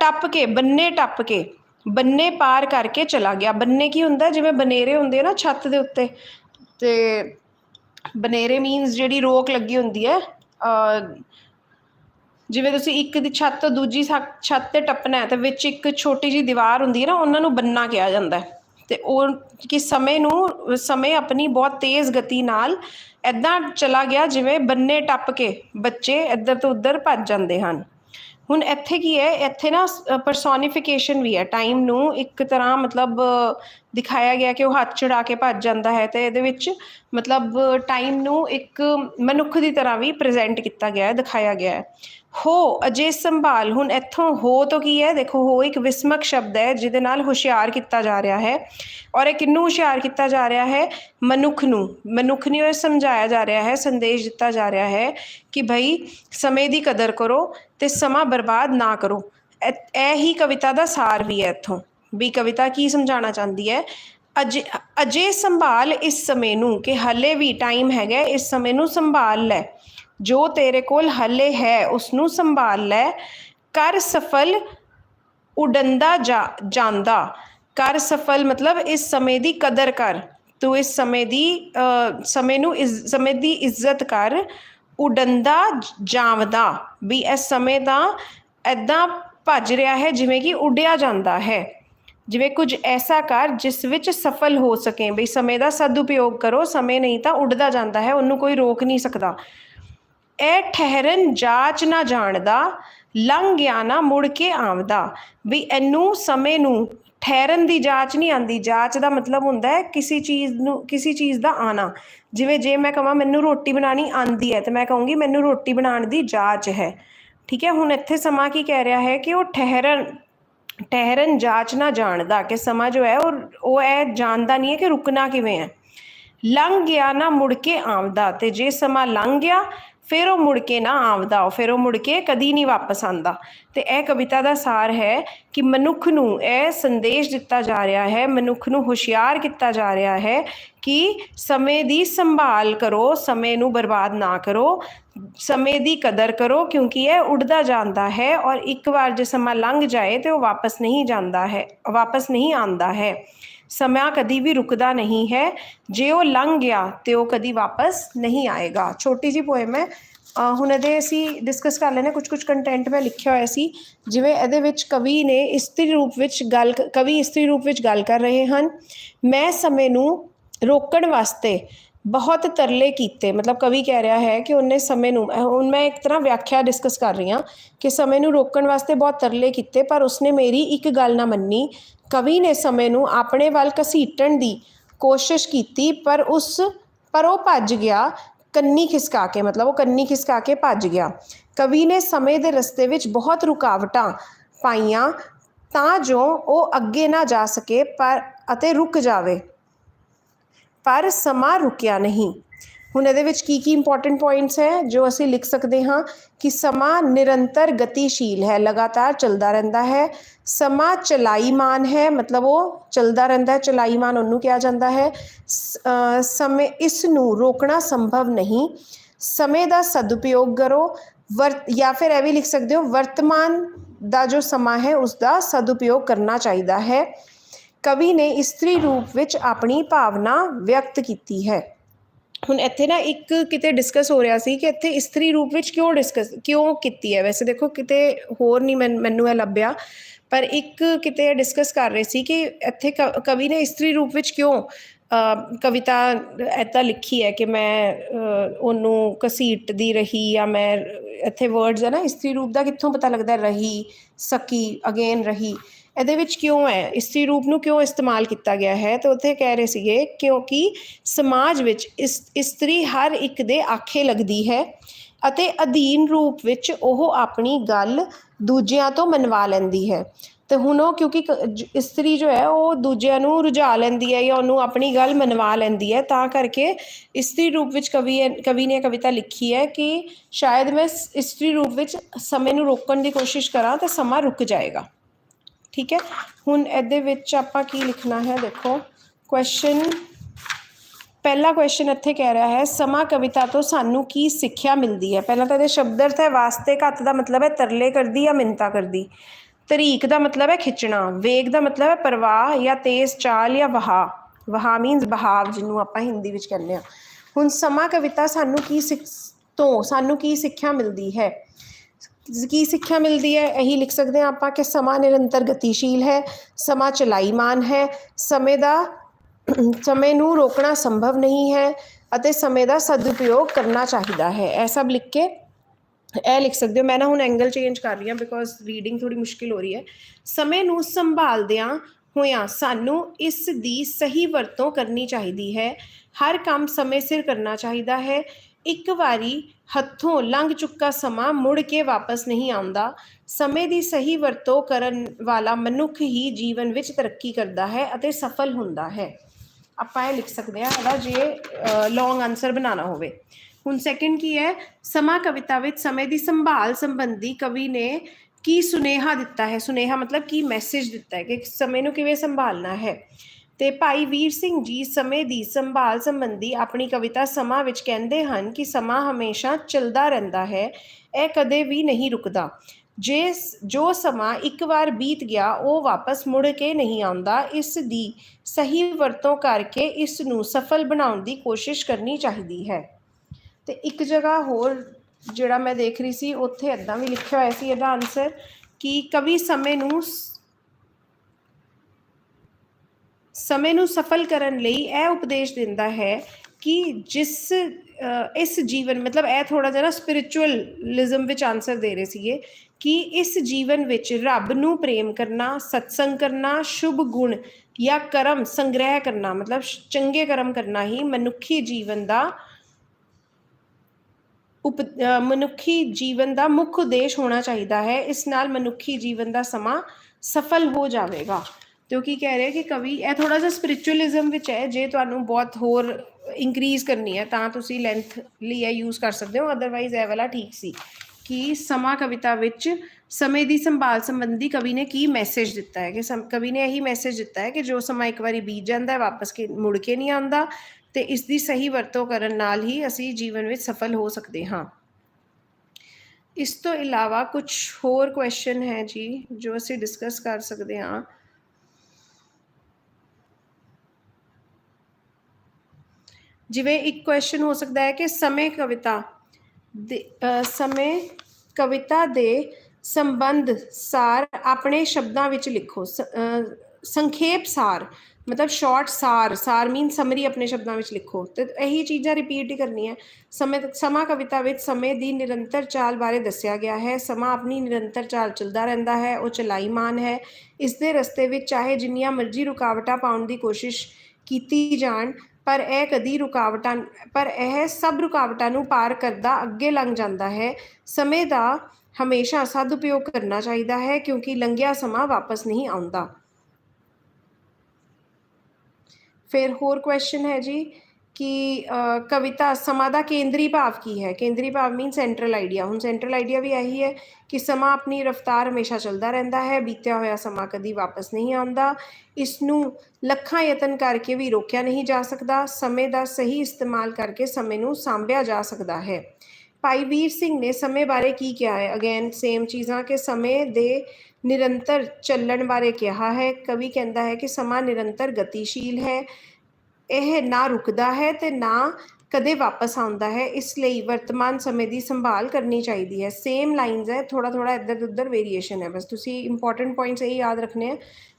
ਟੱਪ ਕੇ, ਬੰਨੇ ਟੱਪ ਕੇ, ਬੰਨੇ ਪਾਰ ਕਰਕੇ ਚਲਾ ਗਿਆ। ਬੰਨੇ ਕੀ ਹੁੰਦਾ? ਜਿਵੇਂ ਬਨੇਰੇ ਹੁੰਦੇ ਆ ਨਾ ਛੱਤ ਦੇ ਉੱਤੇ, ਤੇ ਬਨੇਰੇ ਮੀਨਸ ਜਿਹੜੀ ਰੋਕ ਲੱਗੀ ਹੁੰਦੀ ਹੈ ਜਿਵੇਂ ਤੁਸੀਂ ਇੱਕ ਦੀ ਛੱਤ ਤੋਂ ਦੂਜੀ ਛ- ਛੱਤ ਤੇ ਟੱਪਣਾ ਹੈ, ਤੇ ਵਿੱਚ ਇੱਕ ਛੋਟੀ ਜੀ ਦੀਵਾਰ ਹੁੰਦੀ ਹੈ ਨਾ, ਉਹਨਾਂ ਨੂੰ ਬੰਨਾ ਕਿਹਾ ਜਾਂਦਾ ਹੈ। ਤੇ ਉਹ ਕਿ ਸਮੇਂ ਨੂੰ, ਸਮੇਂ ਆਪਣੀ ਬਹੁਤ ਤੇਜ਼ ਗਤੀ ਨਾਲ ਐਦਾਂ ਚਲਾ ਗਿਆ ਜਿਵੇਂ ਬੰਨੇ ਟੱਪ ਕੇ ਬੱਚੇ ਇੱਧਰ ਤੋਂ ਉੱਧਰ ਭੱਜ ਜਾਂਦੇ ਹਨ। ਹੁਣ ਇੱਥੇ ਕੀ ਹੈ? ਇੱਥੇ ਨਾ ਪਰਸੋਨੀਫਿਕੇਸ਼ਨ ਵੀ ਹੈ। ਟਾਈਮ ਨੂੰ ਇੱਕ ਤਰ੍ਹਾਂ ਮਤਲਬ ਦਿਖਾਇਆ ਗਿਆ ਕਿ ਉਹ ਹੱਥ ਚੜਾ ਕੇ ਭੱਜ ਜਾਂਦਾ ਹੈ ਤੇ ਇਹਦੇ ਵਿੱਚ ਮਤਲਬ ਟਾਈਮ ਨੂੰ ਇੱਕ ਮਨੁੱਖ ਦੀ ਤਰ੍ਹਾਂ ਵੀ ਪ੍ਰੈਜ਼ੈਂਟ ਕੀਤਾ ਗਿਆ ਹੈ, ਦਿਖਾਇਆ ਗਿਆ ਹੈ। ਹੋ, ਅਜੇ ਸੰਭਾਲ। ਹੁਣ ਇੱਥੋਂ ਹੋ ਤੋਂ ਕੀ ਹੈ? ਦੇਖੋ, ਹੋ ਇੱਕ ਵਿਸਮਕ ਸ਼ਬਦ ਹੈ, ਜਿਹਦੇ ਨਾਲ ਹੁਸ਼ਿਆਰ ਕੀਤਾ ਜਾ ਰਿਹਾ ਹੈ। ਔਰ ਇਹ ਕਿਹਨੂੰ ਹੁਸ਼ਿਆਰ ਕੀਤਾ ਜਾ ਰਿਹਾ ਹੈ? ਮਨੁੱਖ ਨੂੰ। ਮਨੁੱਖ ਨੂੰ ਇਹ ਸਮਝਾਇਆ ਜਾ ਰਿਹਾ ਹੈ, ਸੰਦੇਸ਼ ਦਿੱਤਾ ਜਾ ਰਿਹਾ ਹੈ ਕਿ ਭਈ ਸਮੇਂ ਦੀ ਕਦਰ ਕਰੋ। ਤੇ ਸਮਾਂ ਬਰਬਾਦ ਨਾ ਕਰੋ। ਇਹ ਹੀ ਕਵਿਤਾ ਦਾ ਸਾਰ ਵੀ ਹੈ ਇੱਥੋਂ। ਵੀ ਕਵਿਤਾ ਕੀ ਸਮਝਾਉਣਾ ਚਾਹੁੰਦੀ ਹੈ ਅਜੇ ਅਜੇ ਸੰਭਾਲ ਇਸ ਸਮੇਂ ਨੂੰ ਕਿ ਹਲੇ ਵੀ ਟਾਈਮ ਹੈਗਾ ਇਸ ਸਮੇਂ ਨੂੰ ਸੰਭਾਲ ਲੈ। ਜੋ ਤੇਰੇ ਕੋਲ ਹਲੇ ਹੈ, ਉਸ ਨੂੰ ਸੰਭਾਲ ਲੈ। ਕਰ ਸਫਲ ਉਡੰਦਾ ਜਾ, ਜਾਂਦਾ। ਕਰ ਸਫਲ ਮਤਲਬ ਇਸ ਸਮੇਂ ਦੀ ਕਦਰ ਕਰ। ਤੂੰ ਇਸ ਸਮੇਂ ਦੀ ਸਮੇਂ ਨੂੰ ਇਸ ਸਮੇਂ ਦੀ ਇੱਜ਼ਤ ਕਰ। ਉਡੰਦਾ ਜਾਵਦਾ। ਵੀ ਇਸ ਸਮੇਂ ਦਾ ਐਦਾਂ ਭੱਜ ਰਿਹਾ ਹੈ ਜਿਵੇਂ ਕਿ ਉੱਡਿਆ ਜਾਂਦਾ ਹੈ। ਜਿਵੇਂ ਕੁਝ ਐਸਾ ਕਰ ਜਿਸ ਵਿੱਚ ਸਫਲ ਹੋ ਸਕੇ। ਬਈ ਸਮੇਂ ਦਾ ਸਦਉਪਯੋਗ ਕਰੋ, ਸਮੇਂ ਨਹੀਂ ਤਾਂ ਉੱਡਦਾ ਜਾਂਦਾ ਹੈ, ਉਹਨੂੰ ਕੋਈ ਰੋਕ ਨਹੀਂ ਸਕਦਾ। ਇਹ ਠਹਿਰਨ ਜਾਚ ਨਾ ਜਾਣਦਾ, ਲੰਘ ਗਿਆ ਨਾ ਮੁੜ ਕੇ ਆਵਦਾ। ਵੀ ਇਹਨੂੰ, ਸਮੇਂ ਨੂੰ ਠਹਿਰਨ ਦੀ ਜਾਚ ਨਹੀਂ ਆਂਦੀ ਜਾਂਚ ਦਾ ਮਤਲਬ ਹੁੰਦਾ ਹੈ ਕਿਸੇ ਚੀਜ਼ ਨੂੰ, ਕਿਸੇ ਚੀਜ਼ ਦਾ ਆਣਾ ਜਿਵੇਂ ਜੇ ਮੈਂ ਕਹਾਂ ਮੈਨੂੰ ਰੋਟੀ ਬਣਾਣੀ ਆਂਦੀ ਹੈ, ਤੇ ਮੈਂ ਕਹੂੰਗੀ ਮੈਨੂੰ ਰੋਟੀ ਬਣਾਉਣ ਦੀ ਜਾਚ ਹੈ। ਠੀਕ ਹੈ, ਹੁਣ ਇੱਥੇ ਸਮਾਂ ਕੀ ਕਹਿ ਰਿਹਾ ਹੈ ਕਿ ਉਹ ਠਹਿਰਨ ਠਹਿਰਨ ਜਾਚ ਨਾ ਜਾਣਦਾ ਕਿ ਸਮਾਂ ਜੋ ਹੈ ਉਹ ਉਹ ਇਹ ਜਾਣਦਾ ਨਹੀਂ ਹੈ ਕਿ ਰੁਕਣਾ ਕਿਵੇਂ ਹੈ। ਲੰਘ ਗਿਆ ਨਾ ਮੁੜ ਕੇ ਆਉਂਦਾ, ਤੇ ਜੇ ਸਮਾਂ ਲੰਘ ਗਿਆ ਫਿਰ ਉਹ ਮੁੜ ਕੇ ਨਾ ਆਉਂਦਾ ਫਿਰ ਉਹ ਮੁੜ ਕੇ ਕਦੀ ਨਹੀਂ ਵਾਪਸ ਆਂਦਾ ਤੇ ਇਹ ਕਵਿਤਾ ਦਾ ਸਾਰ ਹੈ ਕਿ ਮਨੁੱਖ ਨੂੰ ਇਹ ਸੰਦੇਸ਼ ਦਿੱਤਾ ਜਾ ਰਿਹਾ ਹੈ, ਮਨੁੱਖ ਨੂੰ ਹੁਸ਼ਿਆਰ ਕੀਤਾ ਜਾ ਰਿਹਾ ਹੈ ਕਿ ਸਮੇਂ ਦੀ ਸੰਭਾਲ ਕਰੋ, ਸਮੇਂ ਨੂੰ ਬਰਬਾਦ ਨਾ ਕਰੋ, ਸਮੇਂ ਦੀ ਕਦਰ ਕਰੋ, ਕਿਉਂਕਿ ਇਹ ਉੱਡਦਾ ਜਾਂਦਾ ਹੈ ਔਰ ਇੱਕ ਵਾਰ ਜੇ ਸਮਾਂ ਲੰਘ ਜਾਏ ਤੇ ਉਹ ਵਾਪਸ ਨਹੀਂ ਜਾਂਦਾ ਹੈ, ਵਾਪਸ ਨਹੀਂ ਆਉਂਦਾ ਹੈ। ਸਮਾਂ ਕਦੀ ਵੀ ਰੁਕਦਾ ਨਹੀਂ ਹੈ। ਜੇ ਉਹ ਲੰਘ ਗਿਆ ਤੇ ਉਹ ਕਦੀ ਵਾਪਸ ਨਹੀਂ ਆਏਗਾ। ਛੋਟੀ ਜੀ ਪੋਇਮ ਹੈ। ਹੁਣ ਇਹਦੇ ਅਸੀਂ ਡਿਸਕਸ ਕਰ ਲੈਣੇ ਕੁਝ ਕੁਝ ਕੰਟੈਂਟ ਮੈਂ ਲਿਖਿਆ ਹੋਇਆ ਸੀ। ਜਿਵੇਂ ਇਹਦੇ ਵਿੱਚ ਕਵੀ ਨੇ ਇਸਤਰੀ ਰੂਪ ਵਿੱਚ ਗੱਲ ਕਵੀ ਇਸਤਰੀ ਰੂਪ ਵਿੱਚ ਗੱਲ ਕਰ ਰਹੇ ਹਨ। ਮੈਂ ਸਮੇਂ ਨੂੰ ਰੋਕਣ ਵਾਸਤੇ ਬਹੁਤ ਤਰਲੇ ਕੀਤੇ। ਮਤਲਬ ਕਵੀ ਕਹਿ ਰਿਹਾ ਹੈ ਕਿ ਉਹਨੇ ਸਮੇਂ ਨੂੰ ਹੁਣ ਮੈਂ ਇੱਕ ਤਰ੍ਹਾਂ ਵਿਆਖਿਆ ਡਿਸਕਸ ਕਰ ਰਹੀ ਹਾਂ ਕਿ ਸਮੇਂ ਨੂੰ ਰੋਕਣ ਵਾਸਤੇ ਬਹੁਤ ਤਰਲੇ ਕੀਤੇ, ਪਰ ਉਸਨੇ ਮੇਰੀ ਇੱਕ ਗੱਲ ਨਾ ਮੰਨੀ। ਕਵੀ ਨੇ ਸਮੇਂ ਨੂੰ ਆਪਣੇ ਵੱਲ ਘਸੀਟਣ ਦੀ ਕੋਸ਼ਿਸ਼ ਕੀਤੀ, ਪਰ ਉਸ, ਪਰ ਉਹ ਭੱਜ ਗਿਆ, ਕੰਨੀ ਖਿਸਕਾ ਕੇ, ਮਤਲਬ ਉਹ ਕੰਨੀ ਖਿਸਕਾ ਕੇ ਭੱਜ ਗਿਆ। ਕਵੀ ਨੇ ਸਮੇਂ ਦੇ ਰਸਤੇ ਵਿੱਚ ਬਹੁਤ ਰੁਕਾਵਟਾਂ ਪਾਈਆਂ ਤਾਂ ਜੋ ਉਹ ਅੱਗੇ ਨਾ ਜਾ ਸਕੇ, ਪਰ, ਅਤੇ ਰੁਕ ਜਾਵੇ। ਪਰ ਸਮਾਂ ਰੁਕਿਆ ਨਹੀਂ। ਹੁਣ ਇਹਦੇ ਵਿੱਚ ਕੀ ਕੀ ਇੰਪੋਰਟੈਂਟ ਪੁਆਇੰਟਸ ਹੈ ਜੋ ਅਸੀਂ ਲਿਖ ਸਕਦੇ ਹਾਂ ਕਿ ਸਮਾਂ ਨਿਰੰਤਰ ਗਤੀਸ਼ੀਲ ਹੈ ਲਗਾਤਾਰ ਚੱਲਦਾ ਰਹਿੰਦਾ ਹੈ। ਸਮਾਂ ਚਲਾਈਮਾਨ ਹੈ ਮਤਲਬ ਉਹ ਚੱਲਦਾ ਰਹਿੰਦਾ ਹੈ ਚਲਾਈਮਾਨ ਉਹਨੂੰ ਕਿਹਾ ਜਾਂਦਾ ਹੈ। ਸ- ਅ, ਸਮੇਂ ਇਸ ਨੂੰ ਰੋਕਣਾ ਸੰਭਵ ਨਹੀਂ। ਸਮੇਂ ਦਾ ਸਦੁਪਯੋਗ ਕਰੋ। ਵਰਤ ਜਾਂ ਫਿਰ ਇਹ ਵੀ ਲਿਖ ਸਕਦੇ ਹੋ ਵਰਤਮਾਨ ਦਾ ਜੋ ਸਮਾਂ ਹੈ ਉਸ ਦਾ ਸਦੁਪਯੋਗ ਕਰਨਾ ਚਾਹੀਦਾ ਹੈ। ਕਵੀ ਨੇ ਇਸਤਰੀ ਰੂਪ ਵਿੱਚ ਆਪਣੀ ਭਾਵਨਾ ਵਿਅਕਤ ਕੀਤੀ ਹੈ। ਹੁਣ ਇੱਥੇ ਨਾ ਇੱਕ ਕਿਤੇ ਡਿਸਕਸ ਹੋ ਰਿਹਾ ਸੀ ਕਿ ਇੱਥੇ ਇਸਤਰੀ ਰੂਪ ਵਿੱਚ ਕਿਉਂ ਡਿਸਕਸ ਕਿਉਂ ਕੀਤੀ ਹੈ? ਵੈਸੇ ਦੇਖੋ ਕਿਤੇ ਹੋਰ ਨਹੀਂ ਮੈਨ- ਮੈਨੂੰ ਇਹ ਲੱਭਿਆ, ਪਰ ਇੱਕ ਕਿਤੇ ਡਿਸਕਸ ਕਰ ਰਹੇ ਸੀ ਕਿ ਇੱਥੇ ਕ- ਕਵੀ ਨੇ ਇਸਤਰੀ ਰੂਪ ਵਿੱਚ ਕਿਉਂ ਕਵਿਤਾ ਐਦਾਂ ਲਿਖੀ ਹੈ ਕਿ ਮੈਂ ਉਹਨੂੰ ਘਸੀਟਦੀ ਰਹੀ ਜਾਂ ਮੈਂ ਇੱਥੇ ਵਰਡਸ ਹੈ ਨਾ ਇਸਤਰੀ ਰੂਪ ਦਾ ਕਿੱਥੋਂ ਪਤਾ ਲੱਗਦਾ, ਰਹੀ, ਸਕੀ ਅਗੇਨ ਰਹੀ। ਇਹਦੇ ਵਿੱਚ ਕਿਉਂ ਹੈ? ਇਸਤਰੀ ਰੂਪ ਨੂੰ ਕਿਉਂ ਇਸਤੇਮਾਲ ਕੀਤਾ ਗਿਆ ਹੈ? ਤੇ ਉੱਥੇ ਕਹਿ ਰਹੇ ਸੀਗੇ, ਕਿਉਂਕਿ ਸਮਾਜ ਵਿੱਚ ਇਸ, ਇਸਤਰੀ ਹਰ ਇੱਕ ਦੇ ਆਖੇ ਲੱਗਦੀ ਹੈ ਅਤੇ ਅਧੀਨ ਰੂਪ ਵਿੱਚ ਉਹ ਆਪਣੀ ਗੱਲ ਦੂਜਿਆਂ ਤੋਂ ਮਨਵਾ ਲੈਂਦੀ ਹੈ। ਤੇ ਹੁਣ ਉਹ ਕਿਉਂਕਿ ਕ- ਇਸਤਰੀ ਜੋ ਹੈ, ਉਹ ਦੂਜਿਆਂ ਨੂੰ ਰੁਝਾ ਲੈਂਦੀ ਹੈ ਜਾਂ ਉਹਨੂੰ ਆਪਣੀ ਗੱਲ ਮਨਵਾ ਲੈਂਦੀ ਹੈ। ਤਾਂ ਕਰਕੇ ਇਸਤਰੀ ਰੂਪ ਵਿੱਚ ਕਵੀ ਕਵੀ ਨੇ ਕਵਿਤਾ ਲਿਖੀ ਹੈ ਕਿ ਸ਼ਾਇਦ ਮੈਂ ਇਸਤਰੀ ਰੂਪ ਵਿੱਚ ਸਮੇਂ ਨੂੰ ਰੋਕਣ ਦੀ ਕੋਸ਼ਿਸ਼ ਕਰਾਂ ਤਾਂ ਸਮਾਂ ਰੁਕ ਜਾਏਗਾ। ਠੀਕ ਹੈ? ਹੁਣ ਇਹਦੇ ਵਿੱਚ ਆਪਾਂ ਕੀ ਲਿਖਣਾ ਹੈ? ਦੇਖੋ ਕੁਐਸਚਨ ਪਹਿਲਾ ਕੁਐਸਚਨ ਇੱਥੇ ਕਹਿ ਰਿਹਾ ਹੈ, ਸਮਾਂ ਕਵਿਤਾ ਤੋਂ ਸਾਨੂੰ ਕੀ ਸਿੱਖਿਆ ਮਿਲਦੀ ਹੈ? ਪਹਿਲਾਂ ਤਾਂ ਇਹਦੇ ਸ਼ਬਦ ਅਰਥ ਹੈ ਵਾਸਤੇ ਘੱਤ ਦਾ ਮਤਲਬ ਹੈ ਤਰਲੇ ਕਰਦੀ ਜਾਂ ਮਿੰਤਾ ਕਰਦੀ। ਤਰੀਕ ਦਾ ਮਤਲਬ ਹੈ ਖਿੱਚਣਾ, ਵੇਗ ਦਾ ਮਤਲਬ ਹੈ ਪ੍ਰਵਾਹ ਜਾਂ ਤੇਜ਼ ਚਾਲ ਜਾਂ ਵਹਾ। ਵਹਾ ਮੀਨਸ ਬਹਾਵ, ਜਿਹਨੂੰ ਆਪਾਂ ਹਿੰਦੀ ਵਿੱਚ ਕਹਿੰਦੇ ਆ ਹੁਣ ਸਮਾਂ ਕਵਿਤਾ ਸਾਨੂੰ ਕੀ ਸਿੱਖ, ਤੋਂ ਸਾਨੂੰ ਕੀ ਸਿੱਖਿਆ ਮਿਲਦੀ ਹੈ? ਕੀ ਸਿੱਖਿਆ ਮਿਲਦੀ ਹੈ? ਇਹੀ ਲਿਖ ਸਕਦੇ ਹਾਂ ਆਪਾਂ ਕਿ ਸਮਾਂ ਨਿਰੰਤਰ ਗਤੀਸ਼ੀਲ ਹੈ, ਸਮਾਂ ਚਲਾਈਮਾਨ ਹੈ, ਸਮੇਂ ਦਾ *clears throat* ਸਮੇਂ ਨੂੰ ਰੋਕਣਾ ਸੰਭਵ ਨਹੀਂ ਹੈ ਅਤੇ ਸਮੇਂ ਦਾ ਸਦਉਪਯੋਗ ਕਰਨਾ ਚਾਹੀਦਾ ਹੈ। ਇਹ ਸਭ ਲਿਖ ਕੇ ਇਹ ਲਿਖ ਸਕਦੇ ਹੋ। ਮੈਂ ਨਾ ਹੁਣ ਐਂਗਲ ਚੇਂਜ ਕਰ ਰਹੀ ਹਾਂ ਬਿਕੋਜ਼ ਰੀਡਿੰਗ ਥੋੜੀ ਮੁਸ਼ਕਿਲ ਹੋ ਰਹੀ ਹੈ। ਸਮੇਂ ਨੂੰ ਸੰਭਾਲਦਿਆਂ ਹੋਇਆਂ ਸਾਨੂੰ ਇਸ ਦੀ ਸਹੀ ਵਰਤੋਂ ਕਰਨੀ ਚਾਹੀਦੀ ਹੈ। ਹਰ ਕੰਮ ਸਮੇਂ ਸਿਰ ਕਰਨਾ ਚਾਹੀਦਾ ਹੈ। ਇੱਕ ਵਾਰੀ ਹੱਥੋਂ ਲੰਘ ਚੁੱਕਾ ਸਮਾਂ ਮੁੜ ਕੇ ਵਾਪਸ ਨਹੀਂ ਆਉਂਦਾ। ਸਮੇਂ ਦੀ ਸਹੀ ਵਰਤੋਂ ਕਰਨ ਵਾਲਾ ਮਨੁੱਖ ਹੀ ਜੀਵਨ ਵਿੱਚ ਤਰੱਕੀ ਕਰਦਾ ਹੈ ਅਤੇ ਸਫਲ ਹੁੰਦਾ ਹੈ। ਆਪਾਂ ਇਹ ਲਿਖ ਸਕਦੇ ਹਾਂ ਇਹਦਾ ਜੇ ਲੌਂਗ ਆਨਸਰ ਬਣਾਉਣਾ ਹੋਵੇ। ਹੁਣ ਸੈਕਿੰਡ ਕੀ ਹੈ? ਸਮਾਂ ਕਵਿਤਾ ਵਿੱਚ ਸਮੇਂ ਦੀ ਸੰਭਾਲ ਸੰਬੰਧੀ ਕਵੀ ਨੇ ਕੀ ਸੁਨੇਹਾ ਦਿੱਤਾ ਹੈ? ਸੁਨੇਹਾ ਮਤਲਬ ਕੀ ਮੈਸੇਜ ਦਿੱਤਾ ਹੈ ਕਿ ਸਮੇਂ ਨੂੰ ਕਿਵੇਂ ਸੰਭਾਲਣਾ ਹੈ? ਤੇ ਭਾਈ ਵੀਰ ਸਿੰਘ ਜੀ ਸਮੇਂ ਦੀ ਸੰਭਾਲ ਸੰਬੰਧੀ ਆਪਣੀ ਕਵਿਤਾ ਸਮਾਂ ਵਿੱਚ ਕਹਿੰਦੇ ਹਨ ਕਿ ਸਮਾਂ ਹਮੇਸ਼ਾ ਚੱਲਦਾ ਰਹਿੰਦਾ ਹੈ, ਇਹ ਕਦੇ ਵੀ ਨਹੀਂ ਰੁਕਦਾ। ਜੇ ਜੋ ਸਮਾਂ ਇੱਕ ਵਾਰ ਬੀਤ ਗਿਆ, ਉਹ ਵਾਪਸ ਮੁੜ ਕੇ ਨਹੀਂ ਆਉਂਦਾ, ਇਸ ਦੀ ਸਹੀ ਵਰਤੋਂ ਕਰਕੇ ਇਸ ਨੂੰ ਸਫਲ ਬਣਾਉਣ ਦੀ ਕੋਸ਼ਿਸ਼ ਕਰਨੀ ਚਾਹੀਦੀ ਹੈ। ਤੇ ਇੱਕ ਜਗ੍ਹਾ ਹੋਰ ਜਿਹੜਾ ਮੈਂ ਦੇਖ ਰਹੀ ਸੀ, ਉੱਥੇ ਇਦਾਂ ਵੀ ਲਿਖਿਆ ਹੋਇਆ ਸੀ ਇਹਦਾ ਆਨਸਰ ਕਿ ਕਵੀ ਸਮੇਂ ਨੂੰ ਸ- ਸਮੇਂ ਨੂੰ ਸਫਲ ਕਰਨ ਲਈ ਇਹ ਉਪਦੇਸ਼ ਦਿੰਦਾ ਹੈ ਕਿ ਜਿਸ ਇਸ ਜੀਵਨ, ਮਤਲਬ ਇਹ ਥੋੜਾ ਜਿਹਾ ਨਾ ਸਪਿਰਚੁਅਲਿਜ਼ਮ ਵਿੱਚ ਆਨਸਰ ਦੇ ਰਹੇ ਸੀਗੇ ਕਿ ਇਸ ਜੀਵਨ ਵਿੱਚ ਰੱਬ ਨੂੰ ਪ੍ਰੇਮ ਕਰਨਾ, ਸਤਸੰਗ ਕਰਨਾ, ਸ਼ੁਭ ਗੁਣ ਜਾਂ ਕਰਮ ਸੰਗ੍ਰਹਿ ਕਰਨਾ, ਮਤਲਬ ਚੰਗੇ ਕਰਮ ਕਰਨਾ ਹੀ ਮਨੁੱਖੀ ਜੀਵਨ ਦਾ ਉਪ ਮਨੁੱਖੀ ਜੀਵਨ ਦਾ ਮੁੱਖ ਉਦੇਸ਼ ਹੋਣਾ ਚਾਹੀਦਾ ਹੈ। ਇਸ ਨਾਲ ਮਨੁੱਖੀ ਜੀਵਨ ਦਾ ਸਮਾਂ ਸਫਲ ਹੋ ਜਾਵੇਗਾ। ਤੇ ਉਹ ਕੀ ਕਹਿ ਰਿਹਾ ਕਿ ਕਵੀ, ਇਹ ਥੋੜਾ ਜਿਹਾ ਸਪਿਰਚੁਅਲਿਜ਼ਮ ਵਿੱਚ ਹੈ, ਜੇ ਤੁਹਾਨੂੰ ਬਹੁਤ ਹੋਰ ਇਨਕਰੀਜ਼ ਕਰਨੀ ਹੈ, ਤਾਂ ਤੁਸੀਂ ਲੈਂਥ ਲਈ ਇਹ ਯੂਜ਼ ਕਰ ਸਕਦੇ ਹੋ ਅਦਰਵਾਈਜ਼ ਇਹ ਵਾਲਾ ਠੀਕ ਸੀ ਕਿ ਸਮਾਂ ਕਵਿਤਾ ਵਿੱਚ ਸਮੇਂ ਦੀ ਸੰਭਾਲ ਸੰਬੰਧੀ ਕਵੀ ਨੇ ਕੀ ਮੈਸੇਜ ਦਿੱਤਾ ਹੈ, ਕਿ ਸਮ- ਕਵੀ ਨੇ ਇਹੀ ਮੈਸੇਜ ਦਿੱਤਾ ਹੈ ਕਿ ਜੋ ਸਮਾਂ ਇੱਕ ਵਾਰੀ ਬੀਤ ਜਾਂਦਾ ਹੈ, ਵਾਪਸ ਕੇ, ਮੁੜ ਕੇ ਨਹੀਂ ਆਉਂਦਾ ਤੇ ਇਸ ਦੀ ਸਹੀ ਵਰਤੋਂ ਕਰਨ ਨਾਲ ਹੀ ਅਸੀਂ ਜੀਵਨ ਵਿੱਚ ਸਫਲ ਹੋ ਸਕਦੇ ਹਾਂ। ਇਸ ਤੋਂ ਇਲਾਵਾ ਕੁਝ ਹੋਰ ਕੁਐਸਚਨ ਹੈ ਜੀ, ਜੋ ਅਸੀਂ ਡਿਸਕਸ ਕਰ ਸਕਦੇ ਹਾਂ। ਜਿਵੇਂ ਇੱਕ ਕੁਐਸਚਨ ਹੋ ਸਕਦਾ ਹੈ ਕਿ ਸਮੇਂ ਕਵਿਤਾ ਦੇ ਸਮੇਂ ਕਵਿਤਾ ਦੇ ਸੰਬੰਧ ਸਾਰ ਆਪਣੇ ਸ਼ਬਦਾਂ ਵਿੱਚ ਲਿਖੋ। ਸੰਖੇਪ ਸਾਰ, ਮਤਲਬ ਸ਼ਾਰਟ ਸਾਰ ਸਾਰ ਮੀਨ ਸਮਰੀ ਆਪਣੇ ਸ਼ਬਦਾਂ ਵਿੱਚ ਲਿਖੋ। ਤੇ ਇਹੀ ਚੀਜ਼ਾਂ ਰਿਪੀਟ ਹੀ। ਕਰਨੀਆਂ ਸਮੇਂ ਸਮਾਂ ਕਵਿਤਾ ਵਿੱਚ ਸਮੇਂ ਦੀ ਨਿਰੰਤਰ ਚਾਲ ਬਾਰੇ ਦੱਸਿਆ ਗਿਆ ਹੈ। ਸਮਾਂ ਆਪਣੀ ਨਿਰੰਤਰ ਚਾਲ ਚੱਲਦਾ ਰਹਿੰਦਾ ਹੈ, ਉਹ ਚਲਾਈਮਾਨ ਹੈ। ਇਸ ਦੇ ਰਸਤੇ ਵਿੱਚ ਚਾਹੇ ਜਿੰਨੀਆਂ ਮਰਜ਼ੀ ਰੁਕਾਵਟਾਂ ਪਾਉਣ ਦੀ ਕੋਸ਼ਿਸ਼ ਕੀਤੀ ਜਾਣ ਪਰ ਇਹ ਕਦੀ ਰੁਕਾਵਟਾਂ, ਪਰ ਇਹ ਸਭ ਰੁਕਾਵਟਾਂ ਨੂੰ ਪਾਰ ਕਰਦਾ ਅੱਗੇ ਲੰਘ ਜਾਂਦਾ ਹੈ। ਸਮੇਂ ਦਾ ਹਮੇਸ਼ਾ ਸਦਉਪਯੋਗ ਕਰਨਾ ਚਾਹੀਦਾ ਹੈ ਕਿਉਂਕਿ ਲੰਘਿਆ ਸਮਾਂ ਵਾਪਸ ਨਹੀਂ ਆਉਂਦਾ। ਫਿਰ ਹੋਰ ਕੁਐਸਚਨ ਹੈ ਜੀ। ਕਿ ਕਵਿਤਾ ਸਮਾਂ ਦਾ ਕੇਂਦਰੀ ਭਾਵ ਕੀ ਹੈ? ਕੇਂਦਰੀ ਭਾਵ ਮੀਨ ਸੈਂਟਰਲ ਆਈਡੀਆ ਹੁਣ ਸੈਂਟਰਲ ਆਈਡੀਆ ਵੀ ਇਹੀ ਹੈ ਕਿ ਸਮਾਂ ਆਪਣੀ ਰਫ਼ਤਾਰ ਹਮੇਸ਼ਾ ਚੱਲਦਾ ਰਹਿੰਦਾ ਹੈ, ਬੀਤਿਆ ਹੋਇਆ ਸਮਾਂ ਕਦੀ ਵਾਪਸ ਨਹੀਂ ਆਉਂਦਾ। ਇਸ ਨੂੰ ਲੱਖਾਂ ਯਤਨ ਕਰਕੇ ਵੀ ਰੋਕਿਆ ਨਹੀਂ ਜਾ ਸਕਦਾ। ਸਮੇਂ ਦਾ ਸਹੀ ਇਸਤੇਮਾਲ ਕਰਕੇ ਸਮੇਂ ਨੂੰ ਸਾਂਭਿਆ ਜਾ ਸਕਦਾ ਹੈ। ਭਾਈ ਵੀਰ ਸਿੰਘ ਨੇ ਸਮੇਂ ਬਾਰੇ ਕੀ ਕਿਹਾ ਹੈ? ਅਗੇਨ ਸੇਮ ਚੀਜ਼ਾਂ ਕਿ ਸਮੇਂ ਦੇ ਨਿਰੰਤਰ ਚੱਲਣ ਬਾਰੇ ਕਿਹਾ ਹੈ। ਕਵੀ ਕਹਿੰਦਾ ਹੈ ਕਿ ਸਮਾਂ ਨਿਰੰਤਰ ਗਤੀਸ਼ੀਲ ਹੈ। ਇਹ ਨਾ ਰੁਕਦਾ ਹੈ ਤੇ ਨਾ ਕਦੇ ਵਾਪਸ ਆਉਂਦਾ ਹੈ। ਇਸ ਲਈ ਵਰਤਮਾਨ ਸਮੇਂ ਦੀ ਸੰਭਾਲ ਕਰਨੀ ਚਾਹੀਦੀ ਹੈ। ਸੇਮ ਲਾਈਨਸ ਹੈ ਥੋੜਾ ਥੋੜਾ ਇੱਧਰ ਉੱਧਰ ਵੇਰੀਏਸ਼ਨ ਹੈ। ਬਸ ਤੁਸੀਂ ਇੰਪੋਰਟੈਂਟ ਪੁਆਇੰਟਸ ਇਹ ਯਾਦ ਰੱਖਣੇ ਆ।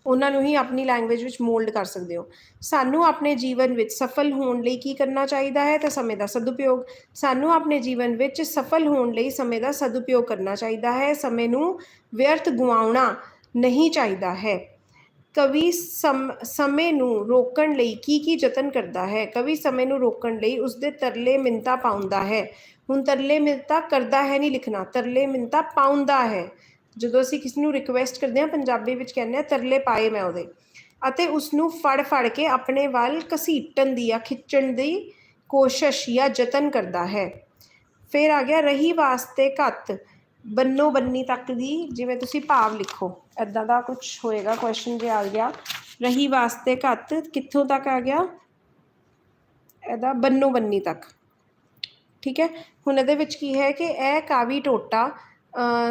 ਉਹਨਾਂ ਨੂੰ ਹੀ ਆਪਣੀ ਲੈਂਗੁਏਜ ਵਿੱਚ ਮੋਲਡ ਕਰ ਸਕਦੇ ਹੋ। ਸਾਨੂੰ ਆਪਣੇ ਜੀਵਨ ਵਿੱਚ ਸਫਲ ਹੋਣ ਲਈ ਕੀ ਕਰਨਾ ਚਾਹੀਦਾ ਹੈ? ਤਾਂ ਸਮੇਂ ਦਾ ਸਦੁਪਯੋਗ। ਸਾਨੂੰ ਆਪਣੇ ਜੀਵਨ ਵਿੱਚ ਸਫਲ ਹੋਣ ਲਈ ਸਮੇਂ ਦਾ ਸਦੁਪਯੋਗ ਕਰਨਾ ਚਾਹੀਦਾ ਹੈ। ਸਮੇਂ ਨੂੰ ਵਿਅਰਥ ਗੁਆਉਣਾ ਨਹੀਂ ਚਾਹੀਦਾ ਹੈ। ਕਵੀ ਸਮ, ਸਮੇਂ ਨੂੰ ਰੋਕਣ ਲਈ ਕੀ ਕੀ ਯਤਨ ਕਰਦਾ ਹੈ? ਕਵੀ ਸਮੇਂ ਨੂੰ ਰੋਕਣ ਲਈ ਉਸਦੇ ਤਰਲੇ ਮਿੰਤਾ ਪਾਉਂਦਾ ਹੈ। ਹੁਣ ਤਰਲੇ ਮਿੰਤਾ ਕਰਦਾ ਹੈ ਨਹੀਂ ਲਿਖਣਾ, ਤਰਲੇ ਮਿੰਤਾ ਪਾਉਂਦਾ ਹੈ। ਜਦੋਂ ਅਸੀਂ ਕਿਸੇ ਨੂੰ ਰਿਕੁਐਸਟ ਕਰਦੇ ਹਾਂ, ਪੰਜਾਬੀ ਵਿੱਚ ਕਹਿੰਦੇ ਆ ਤਰਲੇ ਪਾਏ ਮੈਂ ਉਹਦੇ। ਅਤੇ ਉਸ ਨੂੰ ਫੜ ਫੜ ਕੇ ਆਪਣੇ ਵੱਲ ਘਸੀਟਣ ਦੀ ਜਾਂ ਖਿੱਚਣ ਦੀ ਕੋਸ਼ਿਸ਼ ਜਾਂ ਯਤਨ ਕਰਦਾ ਹੈ। ਫਿਰ ਆ ਗਿਆ, ਰਹੀ ਵਾਸਤੇ ਘੱਤ, ਬੰਨੋ ਬੰਨੀ ਤੱਕ ਦੀ, ਜਿਵੇਂ ਤੁਸੀਂ ਭਾਵ ਲਿਖੋ। ਐਦਾਂ ਦਾ ਕੁਝ ਹੋਏਗਾ ਕੁਐਸਚਨ ਜੇ ਆ ਗਿਆ। ਰਹੀ ਵਾਸਤੇ ਘੱਤ ਕਿੱਥੋਂ ਤੱਕ ਆ ਗਿਆ? ਇਹਦਾ ਬੰਨੋ ਬੰਨੀ ਤੱਕ। ਠੀਕ ਹੈ? ਹੁਣ ਇਹਦੇ ਵਿੱਚ ਕੀ ਹੈ ਕਿ ਇਹ ਕਾਵੀ ਟੋਟਾ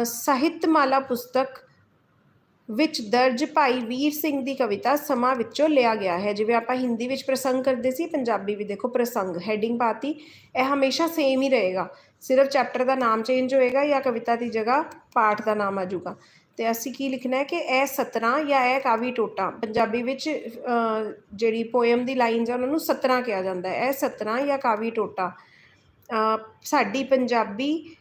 ਸਾਹਿਤਮਾਲਾ ਪੁਸਤਕ ਵਿੱਚ ਦਰਜ ਭਾਈ ਵੀਰ ਸਿੰਘ ਦੀ ਕਵਿਤਾ ਸਮਾਂ ਵਿੱਚੋਂ ਲਿਆ ਗਿਆ ਹੈ। ਜਿਵੇਂ ਆਪਾਂ ਹਿੰਦੀ ਵਿੱਚ ਪ੍ਰਸੰਗ ਕਰਦੇ ਸੀ, ਪੰਜਾਬੀ ਵੀ ਦੇਖੋ ਪ੍ਰਸੰਗ ਹੈਡਿੰਗ ਪਾਤੀ। ਇਹ ਹਮੇਸ਼ਾ ਸੇਮ ਹੀ ਰਹੇਗਾ। ਸਿਰਫ ਚੈਪਟਰ ਦਾ ਨਾਮ ਚੇਂਜ ਹੋਏਗਾ ਜਾਂ ਕਵਿਤਾ ਦੀ ਜਗ੍ਹਾ ਪਾਠ ਦਾ ਨਾਮ ਆ ਜਾਊਗਾ। ਤੇ ਅਸੀਂ ਕੀ ਲਿਖਣਾ ਹੈ ਕਿ ਇਹ ਸਤਰਾਂ ਜਾਂ ਇਹ ਕਾਵੀ ਟੋਟਾ ਪੰਜਾਬੀ ਵਿੱਚ ਜਿਹੜੀ ਪੋਇਮ ਦੀ ਲਾਈਨਸ ਆ ਉਹਨਾਂ ਨੂੰ ਸਤਰਾਂ ਕਿਹਾ ਜਾਂਦਾ ਹੈ। ਇਹ ਸਤਰਾਂ ਜਾਂ ਕਾਵੀ ਟੋਟਾ। ਸਾਡੀ ਪੰਜਾਬੀ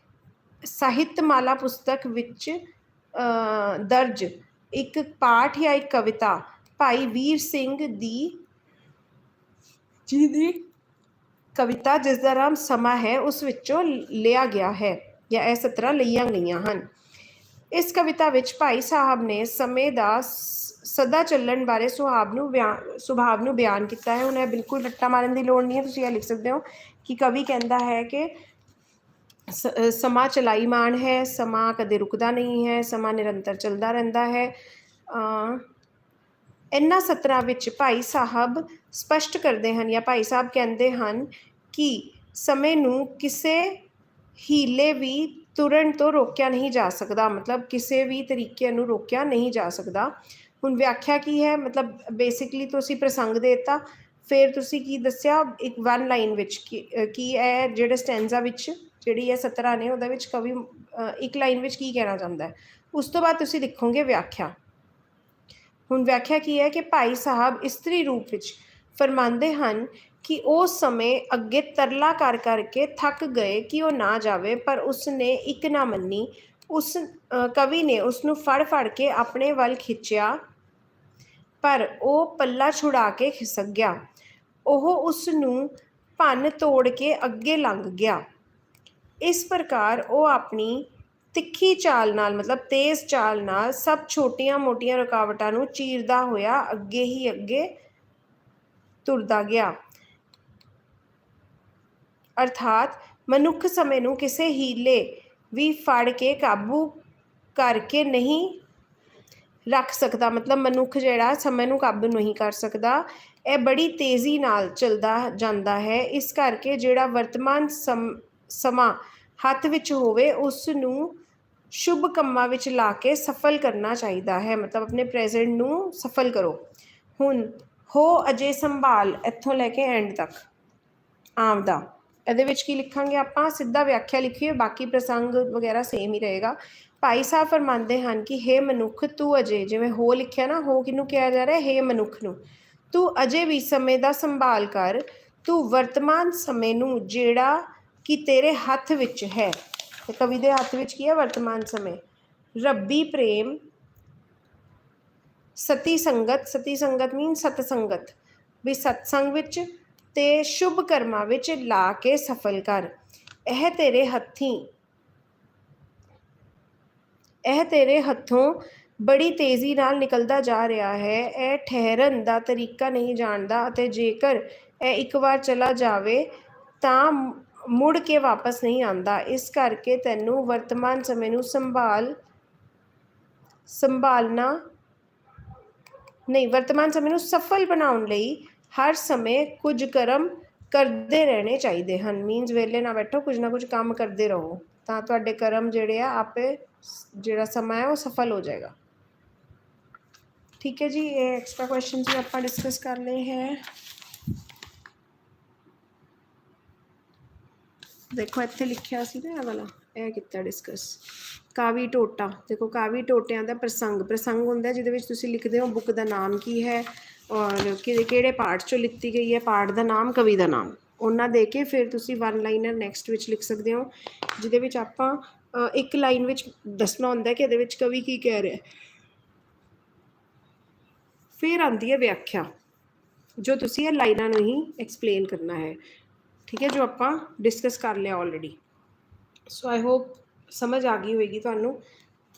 ਸਾਹਿਤਮਾਲਾ ਪੁਸਤਕ ਵਿੱਚ ਦਰਜ ਇੱਕ ਪਾਠ ਜਾਂ ਇੱਕ ਕਵਿਤਾ ਭਾਈ ਵੀਰ ਸਿੰਘ ਦੀ ਜੀ ਦੀ ਕਵਿਤਾ ਜਿਸ ਦਾ ਨਾਮ ਸਮਾਂ ਹੈ ਉਸ ਵਿੱਚੋਂ ਲਿਆ ਗਿਆ ਹੈ ਜਾਂ ਇਹ ਸਤਰਾਂ ਲਈਆਂ ਗਈਆਂ ਹਨ। ਇਸ ਕਵਿਤਾ ਵਿੱਚ ਭਾਈ ਸਾਹਿਬ ਨੇ ਸਮੇਂ ਦਾ ਸਦਾ ਚੱਲਣ ਬਾਰੇ ਸੁਭਾਵ ਨੂੰ ਬਿਆਨ ਸੁਭਾਵ ਨੂੰ ਬਿਆਨ ਕੀਤਾ ਹੈ। ਉਹਨਾਂ ਬਿਲਕੁਲ ਰੱਟਾ ਮਾਰਨ ਦੀ ਲੋੜ ਨਹੀਂ ਹੈ। ਤੁਸੀਂ ਇਹ ਲਿਖ ਸਕਦੇ ਹੋ ਕਿ ਕਵੀ ਕਹਿੰਦਾ ਹੈ ਕਿ ਸ- ਅ, ਸਮਾਂ ਚਲਾਈਮਾਨ ਹੈ ਸਮਾਂ ਕਦੇ ਰੁਕਦਾ ਨਹੀਂ ਹੈ ਸਮਾਂ ਨਿਰੰਤਰ ਚੱਲਦਾ ਰਹਿੰਦਾ ਹੈ। ਇਹਨਾਂ ਸਤਰਾਂ ਵਿੱਚ ਭਾਈ ਸਾਹਿਬ ਸਪਸ਼ਟ ਕਰਦੇ ਹਨ ਜਾਂ ਭਾਈ ਸਾਹਿਬ ਕਹਿੰਦੇ ਹਨ ਕਿ ਸਮੇਂ ਨੂੰ ਕਿਸੇ ਹੀਲੇ ਵੀ ਤੁਰਨ ਤੋਂ ਰੋਕਿਆ ਨਹੀਂ ਜਾ ਸਕਦਾ, ਮਤਲਬ ਕਿਸੇ ਵੀ ਤਰੀਕੇ ਨੂੰ ਰੋਕਿਆ ਨਹੀਂ ਜਾ ਸਕਦਾ। ਹੁਣ ਵਿਆਖਿਆ ਕੀ ਹੈ? ਮਤਲਬ ਬੇਸਿਕਲੀ ਤੁਸੀਂ ਪ੍ਰਸੰਗ ਦੇਤਾ, ਫਿਰ ਤੁਸੀਂ ਕੀ ਦੱਸਿਆ? ਇੱਕ ਵਨ ਲਾਈਨ ਵਿੱਚ ਕਿ ਕੀ ਇਹ ਜਿਹੜੇ ਸਟੈਂਜ਼ਾ ਵਿੱਚ ਜਿਹੜੀ ਇਹ ਸਤਰਾਂ ਨੇ, ਉਹਦੇ ਵਿੱਚ ਕਵੀ ਇੱਕ ਲਾਈਨ ਵਿੱਚ ਕੀ ਕਹਿਣਾ ਚਾਹੁੰਦਾ ਹੈ? ਉਸ ਤੋਂ ਬਾਅਦ ਤੁਸੀਂ ਲਿਖੋਗੇ ਵਿਆਖਿਆ। ਹੁਣ ਵਿਆਖਿਆ ਕੀ ਹੈ ਕਿ ਭਾਈ ਸਾਹਿਬ ਇਸਤਰੀ ਰੂਪ ਵਿੱਚ ਫਰਮਾਉਂਦੇ ਹਨ ਕਿ ਉਸ ਸਮੇਂ ਅੱਗੇ ਤਰਲਾ ਕਰ ਕਰਕੇ ਥੱਕ ਗਏ ਕਿ ਉਹ ਨਾ ਜਾਵੇ, ਪਰ ਉਸ ਨੇ ਇੱਕ ਨਾ ਮੰਨੀ। ਉਸ ਕਵੀ ਨੇ ਉਸ ਨੂੰ ਫੜ ਫੜ ਕੇ ਆਪਣੇ ਵੱਲ ਖਿੱਚਿਆ, ਪਰ ਉਹ ਪੱਲਾ ਛੁਡਾ ਕੇ ਖਿਸਕ ਗਿਆ ਉਹ ਉਸ ਨੂੰ ਭੰਨ ਤੋੜ ਕੇ ਅੱਗੇ ਲੰਘ ਗਿਆ। ਇਸ ਪ੍ਰਕਾਰ ਉਹ ਆਪਣੀ ਤਿੱਖੀ ਚਾਲ ਨਾਲ, ਮਤਲਬ ਤੇਜ਼ ਚਾਲ ਨਾਲ ਸਭ ਛੋਟੀਆਂ-ਮੋਟੀਆਂ ਰੁਕਾਵਟਾਂ ਨੂੰ ਚੀਰਦਾ ਹੋਇਆ ਅੱਗੇ ਹੀ ਅੱਗੇ ਤੁਰਦਾ ਗਿਆ। ਅਰਥਾਤ ਮਨੁੱਖ ਸਮੇਂ ਨੂੰ ਕਿਸੇ ਹੀਲੇ ਵੀ ਫੜ ਕੇ ਕਾਬੂ ਕਰਕੇ ਨਹੀਂ ਰੱਖ ਸਕਦਾ। ਮਤਲਬ ਮਨੁੱਖ ਜਿਹੜਾ ਸਮੇਂ ਨੂੰ ਕਾਬੂ ਨਹੀਂ ਕਰ ਸਕਦਾ, ਇਹ ਬੜੀ ਤੇਜ਼ੀ ਨਾਲ ਚੱਲਦਾ ਜਾਂਦਾ ਹੈ। ਇਸ ਕਰਕੇ ਜਿਹੜਾ ਵਰਤਮਾਨ ਸਮਾਂ ਹੱਥ ਵਿੱਚ ਹੋਵੇ ਉਸ ਨੂੰ ਸ਼ੁਭ ਕੰਮਾਂ ਵਿੱਚ ਲਾ ਕੇ ਸਫਲ ਕਰਨਾ ਚਾਹੀਦਾ ਹੈ। ਮਤਲਬ ਆਪਣੇ ਪ੍ਰੈਜ਼ੈਂਟ ਨੂੰ ਸਫਲ ਕਰੋ। ਹੁਣ ਹੋ ਅਜੇ ਸੰਭਾਲ, ਇੱਥੋਂ ਲੈ ਕੇ ਐਂਡ ਤੱਕ। ਆਮਦਾ ਇਹਦੇ ਵਿੱਚ ਕੀ ਲਿਖਾਂਗੇ ਆਪਾਂ? ਸਿੱਧਾ ਵਿਆਖਿਆ ਲਿਖੀਏ, ਬਾਕੀ ਪ੍ਰਸੰਗ ਵਗੈਰਾ ਸੇਮ ਹੀ ਰਹੇਗਾ। ਭਾਈ ਸਾਹਿਬ ਫਰਮਾਉਂਦੇ ਹਨ ਕਿ, ਹੇ ਮਨੁੱਖ, ਤੂੰ ਅਜੇ ਜਿਵੇਂ ਹੋ ਲਿਖਿਆ ਨਾ, ਹੋ ਕਿਹਨੂੰ ਕਿਹਾ ਜਾ ਰਿਹਾ? ਹੈ ਹੇ ਮਨੁੱਖ ਨੂੰ। ਤੂੰ ਅਜੇ ਵੀ ਸਮੇਂ ਦਾ ਸੰਭਾਲ ਕਰ। ਤੂੰ ਵਰਤਮਾਨ ਸਮੇਂ ਨੂੰ ਜਿਹੜਾ ਕਿ ਤੇਰੇ ਹੱਥ ਵਿੱਚ ਹੈ। ਤੇ ਕਵੀ ਦੇ ਹੱਥ ਵਿੱਚ ਕੀ ਹੈ? ਵਰਤਮਾਨ ਸਮੇਂ। ਰੱਬੀ ਪ੍ਰੇਮ, ਸਤੀ ਸੰਗਤ। ਸਤੀ ਸੰਗਤ ਮੀਨ ਸਤ ਸੰਗਤ ਵੀ ਸਤਸੰਗ ਵਿੱਚ ਤੇ ਸ਼ੁਭ ਕਰਮਾਂ ਵਿੱਚ ਲਾ ਕੇ ਸਫਲ ਕਰ। ਇਹ ਤੇਰੇ ਹੱਥੀਂ, ਇਹ ਤੇਰੇ ਹੱਥੋਂ ਬੜੀ ਤੇਜ਼ੀ ਨਾਲ ਨਿਕਲਦਾ ਜਾ ਰਿਹਾ ਹੈ। ਇਹ ਠਹਿਰਨ ਦਾ ਤਰੀਕਾ ਨਹੀਂ ਜਾਣਦਾ ਅਤੇ ਜੇਕਰ ਇਹ ਇੱਕ ਵਾਰ ਚਲਾ ਜਾਵੇ ਤਾਂ ਮੁੜ ਕੇ ਵਾਪਸ ਨਹੀਂ ਆਉਂਦਾ। ਇਸ ਕਰਕੇ ਤੈਨੂੰ ਵਰਤਮਾਨ ਸਮੇਂ ਨੂੰ ਸੰਭਾਲ, ਸੰਭਾਲਣਾ, ਨਹੀਂ, ਵਰਤਮਾਨ ਸਮੇਂ ਨੂੰ ਸਫਲ ਬਣਾਉਣ ਲਈ ਹਰ ਸਮੇਂ ਕੁਝ ਕਰਮ ਕਰਦੇ ਰਹਿਣੇ ਚਾਹੀਦੇ ਹਨ। ਮੀਨਸ ਵੇਲੇ ਨਾ ਬੈਠੋ, ਕੁਝ ਨਾ ਕੁਝ ਕੰਮ ਕਰਦੇ ਰਹੋ। ਤਾਂ ਤੁਹਾਡੇ ਕਰਮ ਜਿਹੜੇ ਆ, ਆਪੇ ਜਿਹੜਾ ਸਮਾਂ ਹੈ, ਉਹ ਸਫਲ ਹੋ ਜਾਏਗਾ। ਠੀਕ ਹੈ ਜੀ, ਇਹ ਐਕਸਟਰਾ ਕੁਐਸਚਨਸ ਵੀ ਆਪਾਂ ਡਿਸਕਸ ਕਰ ਲਏ ਹੈ। ਦੇਖੋ, ਇੱਥੇ ਲਿਖਿਆ ਸੀ ਨਾ ਇਹ ਵਾਲਾ, ਇਹ ਕੀਤਾ ਡਿਸਕਸ ਕਾਵੀ ਟੋਟਾ। ਦੇਖੋ, ਕਾਵੀ ਟੋਟਿਆਂ ਦਾ ਪ੍ਰਸੰਗ। ਪ੍ਰਸੰਗ ਹੁੰਦਾ ਜਿਹਦੇ ਵਿੱਚ ਤੁਸੀਂ ਲਿਖਦੇ ਹੋ, ਬੁੱਕ ਦਾ ਨਾਮ ਕੀ ਹੈ? ਔਰ ਕਿ- ਕਿਹੜੇ ਪਾਰਟ ਚੋਂ ਲਿਖਤੀ ਗਈ ਹੈ ਪਾਰਟ ਦਾ ਨਾਮ, ਕਵੀ ਦਾ ਨਾਮ। ਉਹਨਾਂ ਦੇ ਕੇ ਫਿਰ ਤੁਸੀਂ ਵਨ ਲਾਈਨਰ ਨੈਕਸਟ ਵਿੱਚ ਲਿਖ ਸਕਦੇ ਹੋ, ਜਿਹਦੇ ਵਿੱਚ ਆਪਾਂ ਇੱਕ ਲਾਈਨ ਵਿੱਚ ਦੱਸਣਾ ਹੁੰਦਾ ਕਿ ਇਹਦੇ ਵਿੱਚ ਕਵੀ ਕੀ ਕਹਿ ਰਿਹਾ ਫਿਰ ਆਉਂਦੀ ਹੈ ਵਿਆਖਿਆ, ਜੋ ਤੁਸੀਂ ਇਹ ਲਾਈਨਾਂ ਨੂੰ ਹੀ ਐਕਸਪਲੇਨ ਕਰਨਾ ਹੈ। ਠੀਕ ਹੈ, ਜੋ ਆਪਾਂ ਡਿਸਕਸ ਕਰ ਲਿਆ ਆਲਰੇਡੀ ਸੋ ਆਈ ਹੋਪ ਸਮਝ ਆ ਗਈ ਹੋਏਗੀ ਤੁਹਾਨੂੰ।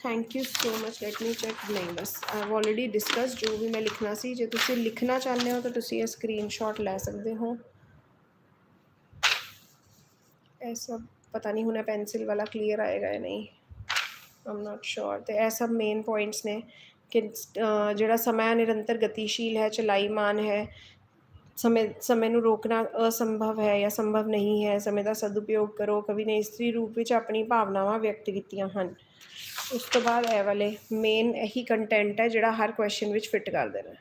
Thank you so much let me check ਨਹੀਂ ਬਸ ਆਈ ਹੈਵ ਆਲਰੇਡੀ ਡਿਸਕਸ ਜੋ ਵੀ ਮੈਂ ਲਿਖਣਾ ਸੀ ਜੇ ਤੁਸੀਂ ਲਿਖਣਾ ਚਾਹੁੰਦੇ ਹੋ ਤਾਂ ਤੁਸੀਂ ਇਹ ਸਕਰੀਨਸ਼ਾਟ ਲੈ ਸਕਦੇ ਹੋ ਇਹ ਸਭ ਪਤਾ ਨਹੀਂ ਹੁਣ ਪੈਨਸਿਲ ਵਾਲਾ ਕਲੀਅਰ ਆਏਗਾ ਜਾਂ ਨਹੀਂ ਆਮ ਨਾਟ ਸ਼ੋਰ ਤੇ ਇਹ ਸਭ ਮੇਨ ਪੁਆਇੰਟਸ ਨੇ ਕਿ ਜਿਹੜਾ ਸਮਾਂ ਨਿਰੰਤਰ ਗਤੀਸ਼ੀਲ ਹੈ ਚਲਾਈਮਾਨ ਹੈ ਸਮੇਂ ਸਮੇਂ ਨੂੰ ਰੋਕਣਾ ਅਸੰਭਵ ਹੈ ਜਾਂ ਸੰਭਵ ਨਹੀਂ ਹੈ ਸਮੇਂ ਦਾ ਸਦਉਪਯੋਗ ਕਰੋ ਕਵੀ ਨੇ ਇਸਤਰੀ ਰੂਪ ਵਿੱਚ ਆਪਣੀ ਭਾਵਨਾਵਾਂ ਵਿਅਕਤ ਕੀਤੀਆਂ ਹਨ ਉਸ ਤੋਂ ਬਾਅਦ ਇਹ ਵਾਲੇ ਮੇਨ ਇਹੀ ਕੰਟੈਂਟ ਹੈ ਜਿਹੜਾ ਹਰ ਕੁਐਸਚਨ ਵਿੱਚ ਫਿੱਟ ਕਰ ਦੇਣਾ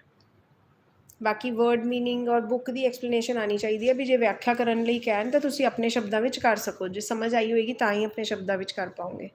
ਬਾਕੀ ਵਰਡ ਮੀਨਿੰਗ ਔਰ ਬੁੱਕ ਦੀ ਐਕਸਪਲੇਨੇਸ਼ਨ ਆਣੀ ਚਾਹੀਦੀ ਹੈ ਵੀ ਜੇ ਵਿਆਖਿਆ ਕਰਨ ਲਈ ਕਹਿਣ ਤਾਂ ਤੁਸੀਂ ਆਪਣੇ ਸ਼ਬਦਾਂ ਵਿੱਚ ਕਰ ਸਕੋ। ਜੇ ਸਮਝ ਆਈ ਹੋਏਗੀ ਤਾਂ ਹੀ ਆਪਣੇ ਸ਼ਬਦਾਂ ਵਿੱਚ ਕਰ ਪਾਓਗੇ।